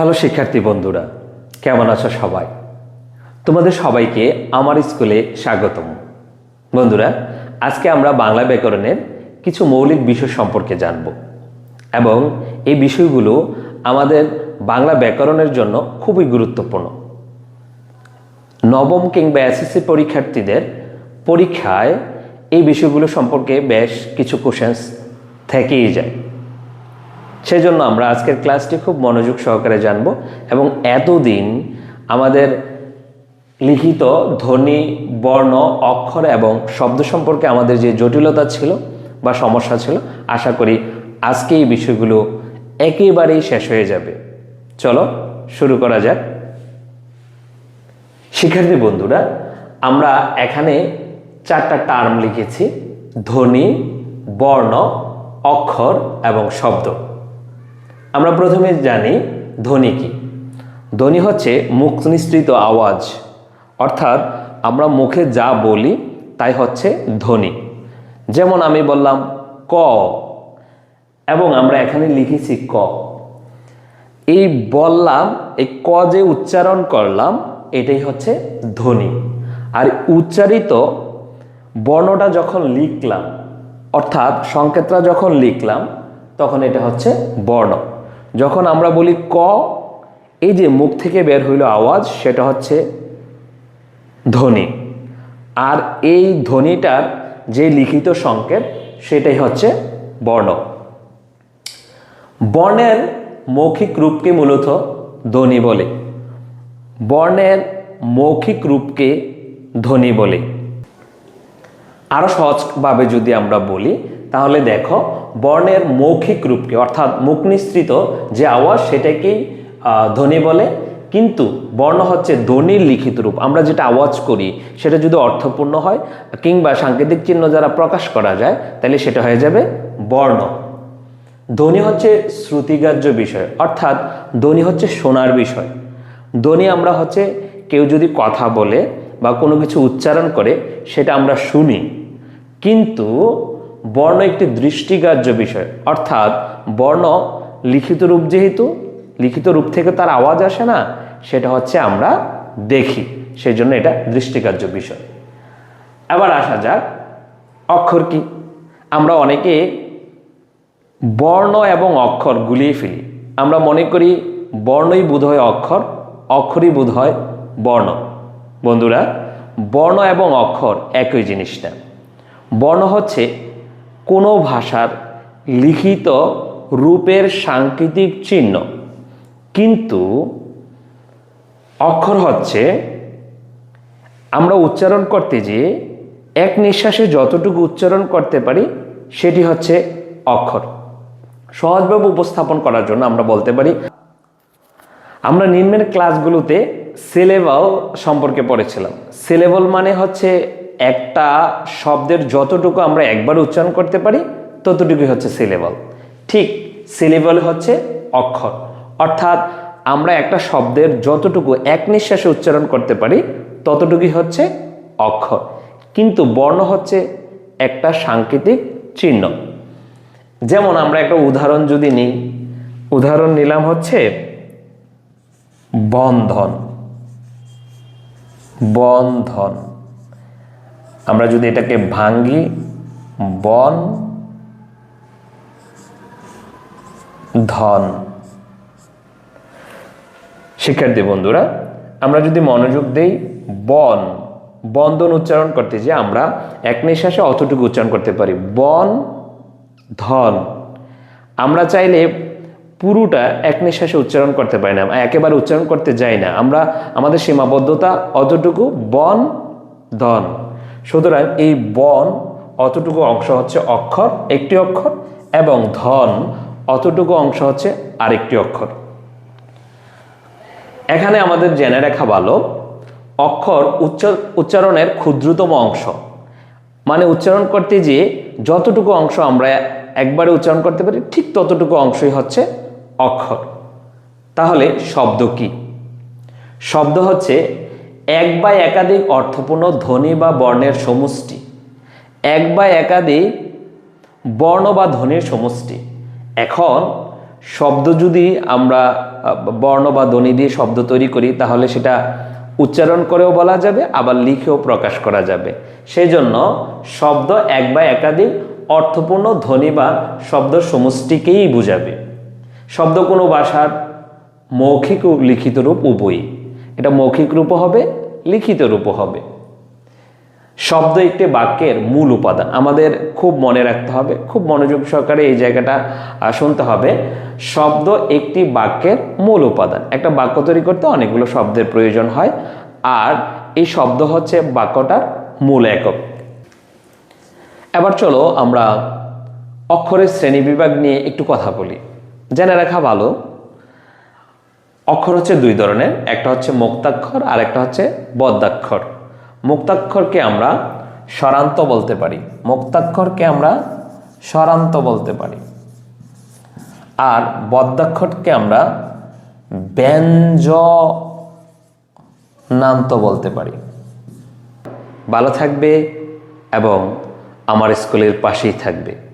Hello শিক্ষার্থী বন্ধুরা, কেমন আছো সবাই? তোমাদের সবাইকে আমার স্কুলে স্বাগতম। বন্ধুরা, আজকে আমরা বাংলা ব্যাকরণের কিছু মৌলিক বিষয় সম্পর্কে জানব এবং এই বিষয়গুলো আমাদের বাংলা ব্যাকরণের জন্য খুবই গুরুত্বপূর্ণ। নবম কিংবা এসএসসি পরীক্ষার্থীদের পরীক্ষায় এই বিষয়গুলো সম্পর্কে বেশ কিছু কোশ্চেন্স থেকেই যায়। সেজন্য আমরা আজকের ক্লাসটি খুব মনোযোগ সহকারে জানব এবং এতদিন আমাদের লিখিত ধ্বনি, বর্ণ, অক্ষর এবং শব্দ সম্পর্কে আমাদের যে জটিলতা ছিল বা সমস্যা ছিল, আশা করি আজকে এই বিষয়গুলো একেবারেই শেষ হয়ে যাবে। চলো, শুরু করা যাক। শিক্ষার্থী বন্ধুরা, আমরা এখানে চারটা টার্ম লিখেছি, ধ্বনি, বর্ণ, অক্ষর এবং শব্দ। আমরা প্রথমে জানি ধ্বনি কি। ধ্বনি হচ্ছে মুখ নিঃসৃত আওয়াজ। অর্থাৎ আমরা মুখে যা বলি, তাই হচ্ছে ধ্বনি। যেমন আমি বললাম ক, এবং আমরা এখানে লিখেছি ক। এই বললাম, এই ক যে উচ্চারণ করলাম, এটাই হচ্ছে ধ্বনি। আর উচ্চারিত বর্ণটা যখন লিখলাম, অর্থাৎ সংকেতটা যখন লিখলাম, তখন এটা হচ্ছে বর্ণ। যখন আমরা বলি ক, এই যে মুখ থেকে বের হইল আওয়াজ, সেটা হচ্ছে ধ্বনি। আর এই ধ্বনিটার যে লিখিত সংকেত, সেটাই হচ্ছে বর্ণ। বর্ণের মৌখিক রূপকে মূলত ধ্বনি বলে। বর্ণের মৌখিক রূপকে ধ্বনি বলে। আরও সহজভাবে যদি আমরা বলি তাহলে দেখো, বর্ণের মৌখিক রূপকে, অর্থাৎ মুখ নিঃসৃত যে আওয়াজ, সেটাকেই ধ্বনি বলে। কিন্তু বর্ণ হচ্ছে ধ্বনির লিখিত রূপ। আমরা যেটা আওয়াজ করি, সেটা যদি অর্থপূর্ণ হয়, কিংবা সাংকেতিক চিহ্ন যারা প্রকাশ করা যায়, তাহলে সেটা হয়ে যাবে বর্ণ। ধ্বনি হচ্ছে শ্রুতিগ্রাহ্য বিষয়, অর্থাৎ ধ্বনি হচ্ছে শোনার বিষয়। ধ্বনি আমরা হচ্ছে কেউ যদি কথা বলে বা কোনো কিছু উচ্চারণ করে, সেটা আমরা শুনি। কিন্তু বর্ণ একটি দৃষ্টিগ্রাহ্য বিষয়। অর্থাৎ বর্ণ লিখিত রূপ যেহেতু, লিখিত রূপ থেকে তার আওয়াজ আসে না, সেটা হচ্ছে আমরা দেখি। সেই জন্য এটা দৃষ্টিকার্য বিষয়। এবার আসা যাক, অক্ষর কি? আমরা অনেকে বর্ণ এবং অক্ষর গুলিয়ে ফেলি। আমরা মনে করি বর্ণই বোধ হয় অক্ষর, অক্ষরই বোধ হয় বর্ণ। বন্ধুরা, বর্ণ এবং অক্ষর একই জিনিস না বর্ণ হচ্ছে কোনো ভাষার লিখিত রূপের সাংকেতিক চিহ্ন। কিন্তু অক্ষর হচ্ছে, আমরা উচ্চারণ করতে যেয়ে এক নিঃশ্বাসে যতটুকু উচ্চারণ করতে পারি, সেটি হচ্ছে অক্ষর। সহজভাবে উপস্থাপন করার জন্য আমরা বলতে পারি, আমরা নিম্নের ক্লাসগুলোতে সিলেবাল সম্পর্কে পড়েছিলাম। সিলেবল মানে হচ্ছে একটা শব্দের যতটুকু আমরা একবার উচ্চারণ করতে পারি, ততটুকুই হচ্ছে সিলেবল ঠিক সিলেবল হচ্ছে অক্ষর। অর্থাৎ আমরা একটা শব্দের যতটুকু এক নিঃশ্বাসে উচ্চারণ করতে পারি, ততটুকুই হচ্ছে অক্ষর। কিন্তু বর্ণ হচ্ছে একটা সাংকেতিক চিহ্ন। যেমন আমরা একটা উদাহরণ যদি নিই, উদাহরণ নিলাম হচ্ছে বন্ধন। বন্ধন। আমরা যদি এটাকে ভাঙ্গি, বন, ধন। শিক্ষার্থী বন্ধুরা, আমরা যদি মনোযোগ দেই, বন, বন্ধন উচ্চারণ করতে যে আমরা এক নিঃশ্বাসে অতটুকু উচ্চারণ করতে পারি। বন, ধন। আমরা চাইলে পুরোটা এক নিঃশ্বাসে উচ্চারণ করতে পারি না, একেবারে উচ্চারণ করতে যাই না। আমরা, আমাদের সীমাবদ্ধতা অতটুকু, বন, ধন। সুতরাং এই বন অতটুকু অংশ হচ্ছে অক্ষর, একটি অক্ষর, এবং ধন অতটুকু অংশ হচ্ছে আরেকটি অক্ষর। এখানে আমাদের জেনে রাখা ভালো, অক্ষর উচ্চ, উচ্চারণের ক্ষুদ্রতম অংশ। মানে উচ্চারণ করতে গিয়ে যতটুকু অংশ আমরা একবারে উচ্চারণ করতে পারি, ঠিক ততটুকু অংশই হচ্ছে অক্ষর। তাহলে শব্দ কি? শব্দ হচ্ছে এক বা একাধিক অর্থপূর্ণ, ধ্বনি বা বর্ণের সমষ্টি। এক বা একাধিক বর্ণ বা ধ্বনির সমষ্টি। এখন, শব্দ যদি আমরা বর্ণ বা ধ্বনি দিয়ে শব্দ তৈরি করি, তাহলে সেটা উচ্চারণ করেও বলা যাবে, আবার লিখেও প্রকাশ করা যাবে। সেই জন্য শব্দ এক বা একাধিক অর্থপূর্ণ, ধ্বনি বা শব্দ সমষ্টিকেই বোঝাবে। শব্দ কোনো ভাষার মৌখিক লিখিত রূপ, উভয়ই। এটা মৌখিক রূপও হবে লিখিত রূপও হবে। শব্দ একটি বাক্যের মূল উপাদান। আমাদের খুব মনে রাখতে হবে, খুব মনোযোগ সহকারে এই জায়গাটা শুনতে হবে। শব্দ একটি বাক্যের মূল উপাদান। একটা বাক্য তৈরি করতে অনেকগুলো শব্দের প্রয়োজন হয়, আর এই শব্দ হচ্ছে বাক্যটার মূল একক। এবার চলো আমরা অক্ষরের শ্রেণীবিভাগ নিয়ে একটু কথা বলি। জেনে রাখা ভালো অক্ষর হচ্ছে দুই ধরনের, একটা হচ্ছে মুক্তাক্ষর আর একটা হচ্ছে বদ্যাক্ষর। মুক্তাক্ষরকে আমরা স্বরান্ত বলতে পারি। মুক্তাক্ষরকে আমরা স্বরান্ত বলতে পারি। আর বদ্যাক্ষরকে আমরা ব্যঞ্জনান্ত বলতে পারি। ভালো থাকবে এবং আমার স্কুলের পাশেই থাকবে।